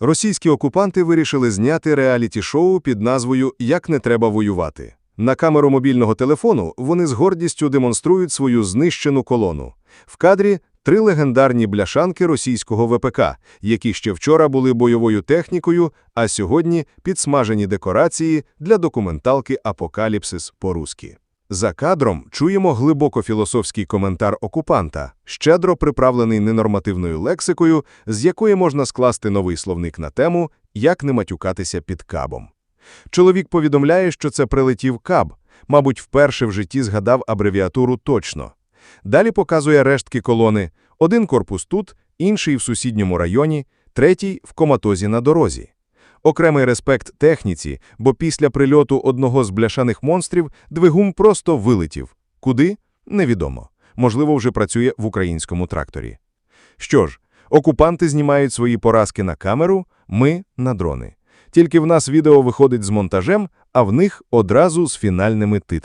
Російські окупанти вирішили зняти реаліті-шоу під назвою «Як не треба воювати». На камеру мобільного телефону вони з гордістю демонструють свою знищену колону. В кадрі три легендарні бляшанки російського ВПК, які ще вчора були бойовою технікою, а сьогодні підсмажені декорації для документалки «Апокаліпсис» по-руськи. За кадром чуємо глибоко філософський коментар окупанта, щедро приправлений ненормативною лексикою, з якої можна скласти новий словник на тему «Як не матюкатися під кабом». Чоловік повідомляє, що це прилетів каб, мабуть, вперше в житті згадав абревіатуру точно. Далі показує рештки колони. Один корпус тут, інший в сусідньому районі, третій в коматозі на дорозі. Окремий респект техніці, бо після прильоту одного з бляшаних монстрів двигун просто вилетів. Куди? Невідомо. Можливо, вже працює в українському тракторі. Що ж, окупанти знімають свої поразки на камеру, ми – на дрони. Тільки в нас відео виходить з монтажем, а в них одразу з фінальними титрами.